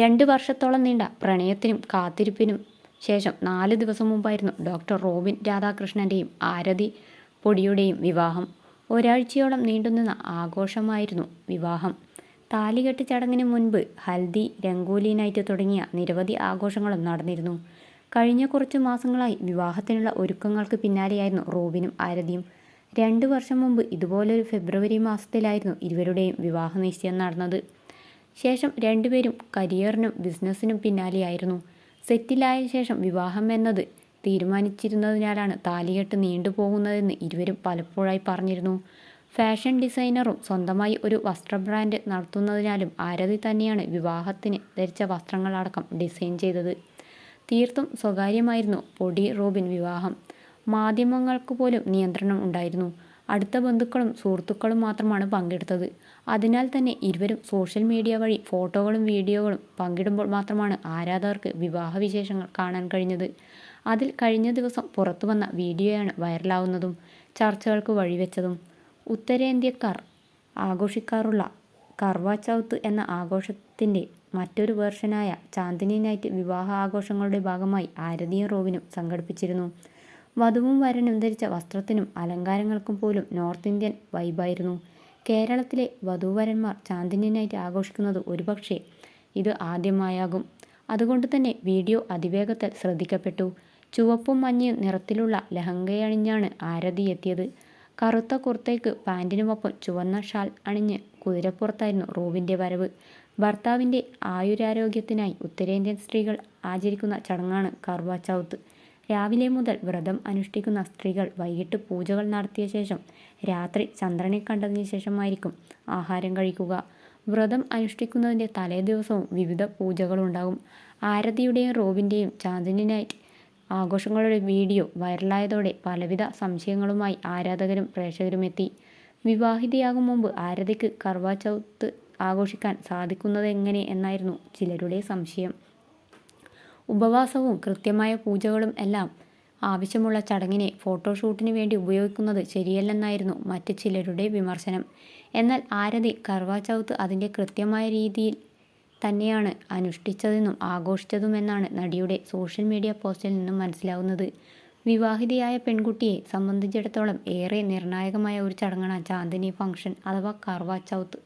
രണ്ട് വർഷത്തോളം നീണ്ട പ്രണയത്തിനും കാത്തിരിപ്പിനും ശേഷം നാല് ദിവസം മുമ്പായിരുന്നു ഡോക്ടർ റോബിൻ രാധാകൃഷ്ണന്റെയും ആരതി പൊടിയുടെയും വിവാഹം. ഒരാഴ്ചയോളം നീണ്ടുനിന്ന ആഘോഷമായിരുന്നു വിവാഹം. താലികെട്ട് ചടങ്ങിന് മുൻപ് ഹൽദി രംഗോലി നൈറ്റ് തുടങ്ങിയ നിരവധി ആഘോഷങ്ങളും നടന്നിരുന്നു. കഴിഞ്ഞ കുറച്ച് മാസങ്ങളായി വിവാഹത്തിനുള്ള ഒരുക്കങ്ങൾക്ക് പിന്നാലെയായിരുന്നു റോബിനും ആരതിയും. രണ്ട് വർഷം മുമ്പ് ഇതുപോലൊരു ഫെബ്രുവരി മാസത്തിലായിരുന്നു ഇരുവരുടെയും വിവാഹ നിശ്ചയം നടന്നത്. ശേഷം രണ്ടുപേരും കരിയറിനും ബിസിനസ്സിനും പിന്നാലെയായിരുന്നു. സെറ്റിലായ ശേഷം വിവാഹം എന്നത് തീരുമാനിച്ചിരുന്നതിനാലാണ് താലികെട്ട് നീണ്ടുപോകുന്നതെന്ന് ഇരുവരും പലപ്പോഴായി പറഞ്ഞിരുന്നു. ഫാഷൻ ഡിസൈനറും സ്വന്തമായി ഒരു വസ്ത്ര ബ്രാൻഡ് നടത്തുന്നതിനാലും ആരതി തന്നെയാണ് വിവാഹത്തിന് ധരിച്ച വസ്ത്രങ്ങളടക്കം ഡിസൈൻ ചെയ്തത്. തീർത്തും സ്വകാര്യമായിരുന്നു പൊടി റോബിൻ വിവാഹം. മാധ്യമങ്ങൾക്ക് പോലും നിയന്ത്രണം ഉണ്ടായിരുന്നു. അടുത്ത ബന്ധുക്കളും സുഹൃത്തുക്കളും മാത്രമാണ് പങ്കെടുത്തത്. അതിനാൽ തന്നെ ഇരുവരും സോഷ്യൽ മീഡിയ വഴി ഫോട്ടോകളും വീഡിയോകളും പങ്കിടുമ്പോൾ മാത്രമാണ് ആരാധകർക്ക് വിവാഹ വിശേഷങ്ങൾ കാണാൻ കഴിഞ്ഞത്. അതിൽ കഴിഞ്ഞ ദിവസം പുറത്തു വന്ന വീഡിയോയാണ് വൈറലാവുന്നതും ചർച്ചകൾക്ക് വഴിവെച്ചതും. ഉത്തരേന്ത്യക്കാർ ആഘോഷിക്കാറുള്ള കർവാ ചൗത്ത് എന്ന ആഘോഷത്തിന്റെ മറ്റൊരു വേർഷനായ ചാന്ദിനി നൈറ്റ് വിവാഹ ആഘോഷങ്ങളുടെ ഭാഗമായി ആരതിയും റോവിനും സംഘടിപ്പിച്ചിരുന്നു. വധുവും വരനും ധരിച്ച വസ്ത്രത്തിനും അലങ്കാരങ്ങൾക്കും പോലും നോർത്ത് ഇന്ത്യൻ വൈബായിരുന്നു. കേരളത്തിലെ വധൂവരന്മാർ ചാന്ദിനി നൈറ്റ് ആഘോഷിക്കുന്നത് ഒരുപക്ഷെ ഇത് ആദ്യമായാകും. അതുകൊണ്ട് തന്നെ വീഡിയോ അതിവേഗത്തിൽ ശ്രദ്ധിക്കപ്പെട്ടു. ചുവപ്പും മഞ്ഞയും നിറത്തിലുള്ള ലഹങ്കയണിഞ്ഞാണ് ആരതി എത്തിയത്. കറുത്ത കുർത്തയ്ക്ക് പാന്റിനുമൊപ്പം ചുവന്ന ഷാൾ അണിഞ്ഞ് കുതിരപ്പുറത്തായിരുന്നു റോബിന്റെ വരവ്. ഭർത്താവിന്റെ ആയുരാരോഗ്യത്തിനായി ഉത്തരേന്ത്യൻ സ്ത്രീകൾ ആചരിക്കുന്ന ചടങ്ങാണ് കർവാ ചൗത്ത്. രാവിലെ മുതൽ വ്രതം അനുഷ്ഠിക്കുന്ന സ്ത്രീകൾ വൈകിട്ട് പൂജകൾ നടത്തിയ ശേഷം രാത്രി ചന്ദ്രനെ കണ്ടതിന് ശേഷമായിരിക്കും ആഹാരം കഴിക്കുക. വ്രതം അനുഷ്ഠിക്കുന്നതിന്റെ തലേ ദിവസവും വിവിധ പൂജകളുണ്ടാകും. ആരതിയുടെയും റോബിന്റെയും ചാന്ദിനി നൈറ്റ് ആഘോഷങ്ങളുടെ വീഡിയോ വൈറലായതോടെ പലവിധ സംശയങ്ങളുമായി ആരാധകരും പ്രേക്ഷകരും എത്തി. വിവാഹിതയാകും മുമ്പ് ആരതിക്ക് കർവാചൗത്ത് ആഘോഷിക്കാൻ സാധിക്കുന്നതെങ്ങനെ എന്നായിരുന്നു ചിലരുടെ സംശയം. ഉപവാസവും കൃത്യമായ പൂജകളും എല്ലാം ആവശ്യമുള്ള ചടങ്ങിനെ ഫോട്ടോഷൂട്ടിന് വേണ്ടി ഉപയോഗിക്കുന്നത് ശരിയല്ലെന്നായിരുന്നു മറ്റ് ചിലരുടെ വിമർശനം. എന്നാൽ ആരതി കർവാ ചൗത്ത് അതിന്റെ കൃത്യമായ രീതിയിൽ തന്നെയാണ് അനുഷ്ഠിച്ചതെന്നും ആഘോഷിച്ചതുമെന്നാണ് നടിയുടെ സോഷ്യൽ മീഡിയ പോസ്റ്റിൽ നിന്നും മനസ്സിലാവുന്നത്. വിവാഹിതയായ പെൺകുട്ടിയെ സംബന്ധിച്ചിടത്തോളം ഏറെ നിർണായകമായ ഒരു ചടങ്ങാണ് ചാന്ദിനി ഫംഗ്ഷൻ അഥവാ കർവാ ചൗത്ത്.